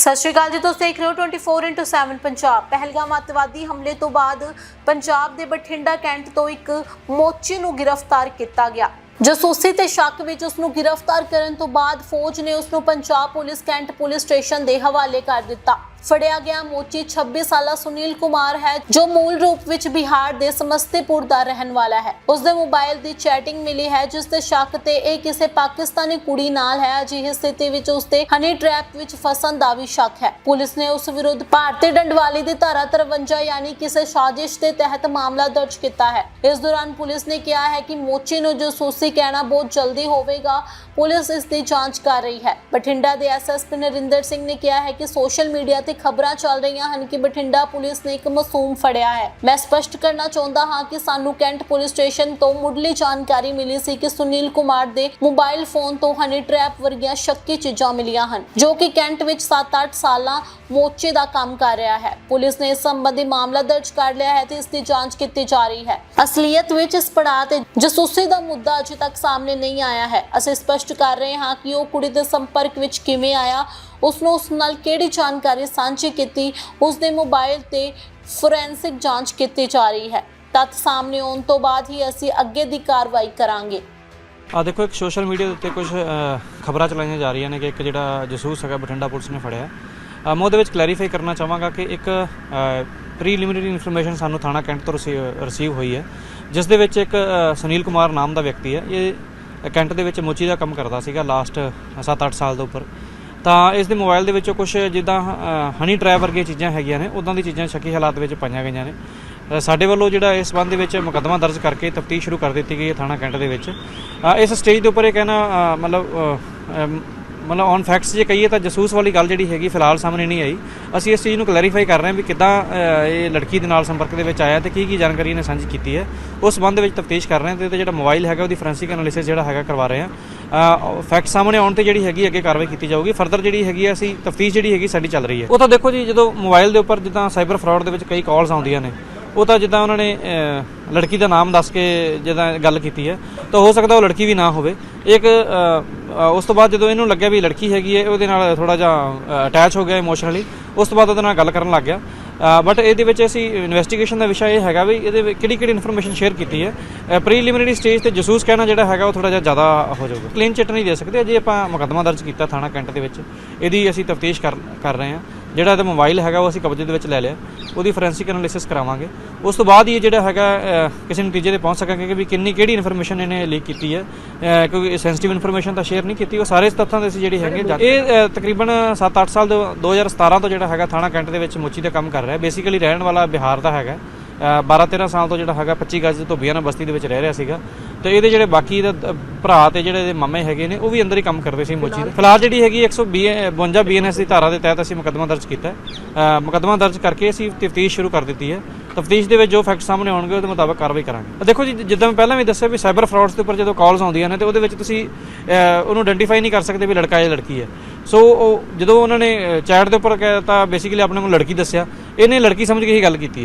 ਸਤਿ ਸ਼੍ਰੀ ਅਕਾਲ ਜੀ, ਤੁਸੀਂ ਦੇਖ ਰਹੇ ਹੋ 24/7 ਪੰਜਾਬ। ਪਹਿਲਗਾਮ ਅੱਤਵਾਦੀ ਹਮਲੇ ਤੋਂ ਬਾਅਦ ਪੰਜਾਬ ਦੇ ਬਠਿੰਡਾ ਕੈਂਟ ਤੋਂ ਇੱਕ ਮੋਚੀ ਨੂੰ ਗ੍ਰਿਫਤਾਰ ਕੀਤਾ ਗਿਆ। ਜਸੂਸੀ ਤੇ ਸ਼ੱਕ ਵਿੱਚ ਉਸ ਨੂੰ ਗ੍ਰਿਫਤਾਰ ਕਰਨ ਤੋਂ ਬਾਅਦ ਫੌਜ ਨੇ ਉਸ ਨੂੰ Punjab police cantt police station ਦੇ ਹਵਾਲੇ ਕਰ ਦਿੱਤਾ। ਫੜਿਆ ਗਿਆ ਮੋਚੀ 26 ਸਾਲਾ ਸੁਨੀਲ ਕੁਮਾਰ ਹੈ, ਜੋ ਮੂਲ ਰੂਪ ਵਿੱਚ ਬਿਹਾਰ ਦੇ ਸਮਸਤੀਪੁਰ ਦਾ ਰਹਿਣ ਵਾਲਾ ਹੈ। ਉਸ ਦੇ ਮੋਬਾਈਲ ਦੀ ਚੈਟਿੰਗ ਮਿਲੀ ਹੈ, ਜਿਸ ਦੇ ਸ਼ੱਕ ਤੇ ਇਹ ਕਿਸੇ ਪਾਕਿਸਤਾਨੀ ਕੁੜੀ ਨਾਲ ਹੈ। ਅਜਿਹੀ ਸਥਿਤੀ ਵਿੱਚ ਉਸ ਦੇ ਹਨੀ ਟ੍ਰੈਪ ਵਿੱਚ ਫਸਣ ਦਾ ਵੀ ਸ਼ੱਕ ਹੈ। ਪੁਲਿਸ ਨੇ ਉਸ ਵਿਰੁੱਧ ਭਾਰਤੀ ਡੰਡਵਾਲੀ ਦੀ ਧਾਰਾ 53 ਯਾਨੀ ਕਿਸੇ ਸਾਜ਼ਿਸ਼ ਦੇ ਤਹਿਤ ਮਾਮਲਾ ਦਰਜ ਕੀਤਾ ਹੈ। ਇਸ ਦੌਰਾਨ ਪੁਲਿਸ ਨੇ ਕਿਹਾ ਹੈ ਕਿ ਮੋਚੀ ਨੂੰ ਜੋ ਜਸੂਸੀ ਕਹਿਣਾ ਬਹੁਤ ਜਲਦੀ ਹੋਵੇਗਾ, ਪੁਲਿਸ ਇਸ ਦੀ ਜਾਂਚ ਕਰ ਰਹੀ ਹੈ। ਬਠਿੰਡਾ ਦੇ ਐਸਐਸਪੀ ਨਰਿੰਦਰ ਸਿੰਘ ਨੇ ਕਿਹਾ ਹੈ ਕਿ ਸੋਸ਼ਲ ਮੀਡੀਆ ਤੇ ਖਬਰਾਂ ਚੱਲ ਰਹੀਆਂ ਹਨ ਕਿ ਬਠਿੰਡਾ ਪੁਲਿਸ ਨੇ ਇੱਕ ਮਾਸੂਮ ਫੜਿਆ ਹੈ। ਮੈਂ ਸਪਸ਼ਟ ਕਰਨਾ ਚਾਹੁੰਦਾ ਹਾਂ ਕਿ ਸਾਨੂੰ ਕੈਂਟ ਪੁਲਿਸ ਸਟੇਸ਼ਨ ਤੋਂ ਮੁੱਢਲੀ ਜਾਣਕਾਰੀ ਮਿਲੀ ਸੀ ਕਿ ਸੁਨੀਲ ਕੁਮਾਰ ਦੇ ਮੋਬਾਈਲ ਫੋਨ ਤੋਂ ਹਨੀ ਟ੍ਰੈਪ ਵਰਗੀਆਂ ਸ਼ੱਕੀ ਚੀਜ਼ਾਂ ਮਿਲੀਆਂ ਹਨ, ਜੋ ਕਿ ਕੈਂਟ ਵਿੱਚ 7-8 ਸਾਲਾਂ ਮੋਚੇ ਦਾ ਕੰਮ ਕਰ ਰਿਹਾ ਹੈ। ਪੁਲਿਸ ਨੇ ਇਸ ਸੰਬੰਧੀ ਮਾਮਲਾ ਦਰਜ ਕਰ ਲਿਆ ਹੈ ਤੇ ਇਸ ਦੀ ਜਾਂਚ ਕੀਤੀ ਜਾ ਰਹੀ ਹੈ। ਅਸਲੀਅਤ ਵਿੱਚ ਇਸ ਪੜਾਅ ਤੇ ਜਸੂਸੀ ਦਾ ਮੁੱਦਾ ਅਜੇ ਤੱਕ ਸਾਹਮਣੇ ਨਹੀਂ ਆਇਆ ਹੈ। ਅਸੀਂ ਸਪਸ਼ਟ ਕਰ ਰਹੇ ਹਾਂ ਕਿ ਉਹ ਕੁੜੀ ਦੇ ਸੰਪਰਕ ਵਿੱਚ ਕਿਵੇਂ ਆਇਆ ਉਸ ਨੂੰ ਉਸ ਨਾਲ ਕਿਹੜੀ ਜਾਣਕਾਰੀ ਸਾਂਝੀ ਕੀਤੀ? ਉਸ ਦੇ ਮੋਬਾਈਲ ਤੇ ਫੋਰੈਂਸਿਕ ਜਾਂਚ ਕੀਤੀ ਜਾ ਰਹੀ ਹੈ। ਤੱਥ ਸਾਹਮਣੇ ਆਉਣ ਤੋਂ ਬਾਅਦ ਹੀ ਅਸੀਂ ਅੱਗੇ ਦੀ ਕਾਰਵਾਈ ਕਰਾਂਗੇ। ਆ ਦੇਖੋ, ਇੱਕ ਸੋਸ਼ਲ ਮੀਡੀਆ ਦੇ ਉੱਤੇ ਕੁਝ ਖਬਰਾਂ ਚਲਾਈਆਂ ਜਾ ਰਹੀਆਂ ਨੇ ਕਿ ਇੱਕ ਜਿਹੜਾ ਜਸੂਸ ਹੈਗਾ ਬਠਿੰਡਾ ਪੁਲਿਸ ਨੇ ਫੜਿਆ। ਮੈਂ ਉਹਦੇ ਵਿੱਚ ਕਲੈਰੀਫਾਈ ਕਰਨਾ ਚਾਹਾਂਗਾ ਕਿ ਇੱਕ ਪ੍ਰੀਲਿਮਿਨਰੀ ਇਨਫੋਰਮੇਸ਼ਨ ਸਾਨੂੰ ਥਾਣਾ ਕੈਂਟ ਤੋਂ ਰਿਸੀਵ ਹੋਈ ਹੈ, ਜਿਸ ਦੇ ਵਿੱਚ ਇੱਕ ਸੁਨੀਲ ਕੁਮਾਰ ਨਾਮ ਦਾ ਵਿਅਕਤੀ ਹੈ। ਇਹ ਕੈਂਟ ਦੇ ਵਿੱਚ ਮੋਚੀ ਦਾ ਕੰਮ ਕਰਦਾ ਸੀਗਾ ਲਾਸਟ 7-8 ਸਾਲ ਦੇ ਉੱਪਰ। ਤਾਂ ਇਸ ਦੇ ਮੋਬਾਈਲ ਦੇ ਵਿੱਚੋਂ ਕੁਝ ਜਿੱਦਾਂ ਹਨੀ ਟ੍ਰੈਪ ਵਰਗੀਆਂ ਚੀਜ਼ਾਂ ਹੈਗੀਆਂ ਨੇ, ਉਦਾਂ ਦੀ ਚੀਜ਼ਾਂ ਸ਼ੱਕੀ ਹਾਲਾਤ ਵਿੱਚ ਪਾਈਆਂ ਗਈਆਂ ਨੇ। ਸਾਡੇ ਵੱਲੋਂ ਜਿਹੜਾ ਇਸ ਸੰਬੰਧ ਦੇ ਵਿੱਚ ਮੁਕੱਦਮਾ ਦਰਜ ਕਰਕੇ ਤਫਤੀਸ਼ ਸ਼ੁਰੂ ਕਰ ਦਿੱਤੀ ਗਈ ਹੈ ਥਾਣਾ ਕੈਂਟ ਦੇ ਵਿੱਚ। ਇਸ ਸਟੇਜ ਦੇ ਉੱਪਰ ਇਹ ਕਹਿਣਾ ਮਤਲਬ ਮਤਲਬ ਔਨ ਫੈਕਟਸ ਜੇ ਕਹੀਏ ਤਾਂ ਜਸੂਸ ਵਾਲੀ ਗੱਲ ਜਿਹੜੀ ਹੈਗੀ ਫਿਲਹਾਲ ਸਾਹਮਣੇ ਨਹੀਂ ਆਈ। ਅਸੀਂ ਇਸ ਚੀਜ਼ ਨੂੰ ਕਲੈਰੀਫਾਈ ਕਰ ਰਹੇ ਹਾਂ ਵੀ ਕਿੱਦਾਂ ਇਹ ਲੜਕੀ ਦੇ ਨਾਲ ਸੰਪਰਕ ਦੇ ਵਿੱਚ ਆਇਆ ਤੇ ਕੀ ਕੀ ਜਾਣਕਾਰੀ ਇਹਨੇ ਸਾਂਝੀ ਕੀਤੀ ਹੈ। ਉਸ ਸੰਬੰਧ ਦੇ ਵਿੱਚ ਤਫਤੀਸ਼ ਕਰ ਰਹੇ ਹਾਂ ਤੇ ਜਿਹੜਾ ਮੋਬਾਈਲ ਹੈਗਾ, ਉਹਦੀ ਫੋਰੈਂਸਿਕ ਐਨਾਲਿਸਿਸ ਜਿਹੜਾ ਹੈਗਾ ਕਰਵਾ ਰਹੇ ਹਾਂ। ਫੈਕਟ ਸਾਹਮਣੇ ਆਉਣ ਤੇ ਜਿਹੜੀ ਹੈਗੀ, ਅੱਗੇ ਕਾਰਵਾਈ ਕੀਤੀ ਜਾਊਗੀ। ਫਰਦਰ ਜਿਹੜੀ ਹੈਗੀ ਆ, ਅਸੀਂ ਤਫਤੀਸ਼ ਜਿਹੜੀ ਹੈਗੀ, ਸਾਡੀ ਚੱਲ ਰਹੀ ਹੈ। ਉਹ ਤਾਂ ਦੇਖੋ ਜੀ, ਜਦੋਂ ਮੋਬਾਈਲ ਦੇ ਉੱਪਰ ਜਿੱਦਾਂ ਸਾਈਬਰ ਫਰਾਡ ਦੇ ਵਿੱਚ ਕਈ ਕਾਲਸ ਆਉਂਦੀਆਂ ਨੇ, ਉਹ ਤਾਂ ਜਿੱਦਾਂ ਉਹਨਾਂ ਨੇ ਲੜਕੀ ਦਾ ਨਾਮ ਦੱਸ ਕੇ ਜਿੱਦਾਂ ਗੱਲ ਕੀਤੀ ਹੈ, ਤਾਂ ਹੋ ਸਕਦਾ ਉਹ ਲੜਕੀ ਵੀ ਨਾ ਹੋਵੇ। ਇੱਕ ਉਸ ਤੋਂ ਬਾਅਦ ਜਦੋਂ ਇਹਨੂੰ ਲੱਗਿਆ ਵੀ ਲੜਕੀ ਹੈਗੀ ਹੈ, ਉਹਦੇ ਨਾਲ ਥੋੜਾ ਜਿਹਾ ਅਟੈਚ ਹੋ ਗਿਆ ਇਮੋਸ਼ਨਲੀ ਉਸ ਤੋਂ ਬਾਅਦ ਉਹਦੇ ਨਾਲ ਗੱਲ ਕਰਨ ਲੱਗ ਗਿਆ। ਬਟ ਇਹਦੇ ਵਿੱਚ ਅਸੀਂ ਇਨਵੈਸਟੀਗੇਸ਼ਨ ਦਾ ਵਿਸ਼ਾ ਇਹ ਹੈਗਾ ਵੀ ਇਹਦੇ ਵਿੱਚ ਕਿਹੜੀ ਕਿਹੜੀ ਇਨਫੋਰਮੇਸ਼ਨ ਸ਼ੇਅਰ ਕੀਤੀ ਹੈ। ਪ੍ਰੀਲਿਮਿਨਰੀ ਸਟੇਜ ਤੇ ਜਸੂਸ ਕਹਿਣਾ ਜਿਹੜਾ ਹੈਗਾ ਉਹ ਥੋੜਾ ਜਿਹਾ ਜ਼ਿਆਦਾ ਹੋ ਜਾਊਗਾ। ਕਲੀਨ ਚਿੱਟ ਨਹੀਂ ਦੇ ਸਕਦੇ ਅਜੇ ਆਪਾਂ ਮੁਕੱਦਮਾ ਦਰਜ ਕੀਤਾ ਥਾਣਾ ਕੈਂਟ ਦੇ ਵਿੱਚ, ਇਹਦੀ ਅਸੀਂ ਤਫਤੀਸ਼ ਕਰ ਕਰ ਰਹੇ ਹਾਂ। ਜਿਹੜਾ ਇਹਦਾ ਮੋਬਾਈਲ ਹੈਗਾ ਉਹ ਅਸੀਂ ਕਬਜ਼ੇ ਦੇ ਵਿੱਚ ਲੈ ਲਿਆ। ਉਹਦੀ ਫੋਰੈਂਸਿਕ ਐਨਾਲਿਸਿਸ ਕਰਾਵਾਂਗੇ। ਉਸ ਤੋਂ ਬਾਅਦ ਹੀ ਇਹ ਜਿਹੜਾ ਹੈਗਾ ਕਿਸੇ ਨਤੀਜੇ ਤੇ ਪਹੁੰਚ ਸਕਾਂਗੇ ਕਿ ਵੀ ਕਿੰਨੀ ਕਿਹੜੀ ਇਨਫੋਰਮੇਸ਼ਨ ਇਹਨੇ ਲੀਕ ਕੀਤੀ ਹੈ। ਕਿਉਂਕਿ ਸੈਂਸਿਟਿਵ ਇਨਫੋਰਮੇਸ਼ਨ ਤਾਂ ਸ਼ੇਅਰ ਨਹੀਂ ਕੀਤੀ। ਉਹ ਸਾਰੇ ਤੱਥਾਂ ਦੇ ਅਸੀਂ ਜਿਹੜੀ ਹੈਗੇ ਇਹ ਤਕਰੀਬਨ 7-8 ਸਾਲ ਦੇ 2017 ਤੋਂ ਜਿਹੜਾ ਹੈਗਾ ਥਾਣਾ ਕੈਂਟ ਦੇ ਵਿੱਚ ਮੁੱਚੀ ਦਾ ਕੰਮ ਕਰ ਰਿਹਾ। ਬੇਸਿਕਲੀ ਰਹਿਣ ਵਾਲਾ ਬਿਹਾਰ ਦਾ ਹੈਗਾ। 12-13 ਸਾਲ ਤੋਂ ਜਿਹੜਾ ਹੈਗਾ 25 ਗਜ ਤੋਂ ਬਿਆਨਾ ਬਸਤੀ ਦੇ ਵਿੱਚ ਰਹਿ ਰਿਹਾ ਸੀਗਾ। ਤੇ ਇਹਦੇ ਜਿਹੜੇ ਬਾਕੀ ਦਾ, ਭਰਾ ਤੇ ਜਿਹੜੇ ਇਹਦੇ ਮਾਮੇ ਹੈਗੇ ਨੇ, ਉਹ ਵੀ ਅੰਦਰ ਹੀ ਕੰਮ ਕਰਦੇ ਸੀ ਮੋਚੀ ਦੇ। ਫਿਲਹਾਲ ਜਿਹੜੀ ਹੈਗੀ 152 ਬੀਐਨਐਸ ਦੀ ਧਾਰਾ ਦੇ ਤਹਿਤ ਅਸੀਂ ਮੁਕੱਦਮਾ ਦਰਜ ਕੀਤਾ। ਹੈ ਮੁਕੱਦਮਾ ਦਰਜ ਕਰਕੇ ਅਸੀਂ ਤਫਤੀਸ਼ ਸ਼ੁਰੂ ਕਰ ਦਿੱਤੀ ਹੈ। ਤਫਤੀਸ਼ ਦੇ ਵਿੱਚ ਜੋ ਫੈਕਟ ਸਾਹਮਣੇ ਆਉਣਗੇ, ਉਹਦੇ ਮੁਤਾਬਕ ਕਾਰਵਾਈ ਕਰਾਂਗੇ। ਦੇਖੋ ਜੀ ਜਿੱਦਾਂ ਮੈਂ ਪਹਿਲਾਂ ਵੀ ਦੱਸਿਆ ਵੀ ਸਾਈਬਰ ਫਰਾਡਸ ਦੇ ਉੱਪਰ ਜਦੋਂ ਕਾਲਸ ਆਉਂਦੀਆਂ ਨੇ, ਤੇ ਉਹਦੇ ਵਿੱਚ ਤੁਸੀਂ ਉਹਨੂੰ ਆਇਡੈਂਟੀਫਾਈ ਨਹੀਂ ਕਰ ਸਕਦੇ ਵੀ ਲੜਕਾ ਜਾਂ ਲੜਕੀ ਹੈ। ਸੋ ਉਹ ਜਦੋਂ ਉਹਨਾਂ ਨੇ ਚੈਟ ਦੇ ਉੱਪਰ ਕਹਿਤਾ ਬੇਸਿਕਲੀ ਆਪਣੇ ਨੂੰ ਲੜਕੀ ਦੱਸਿਆ। ਇਹਨੇ ਲੜਕੀ ਸਮਝ ਕੇ ਹੀ ਗੱਲ ਕੀਤੀ ਹੈ।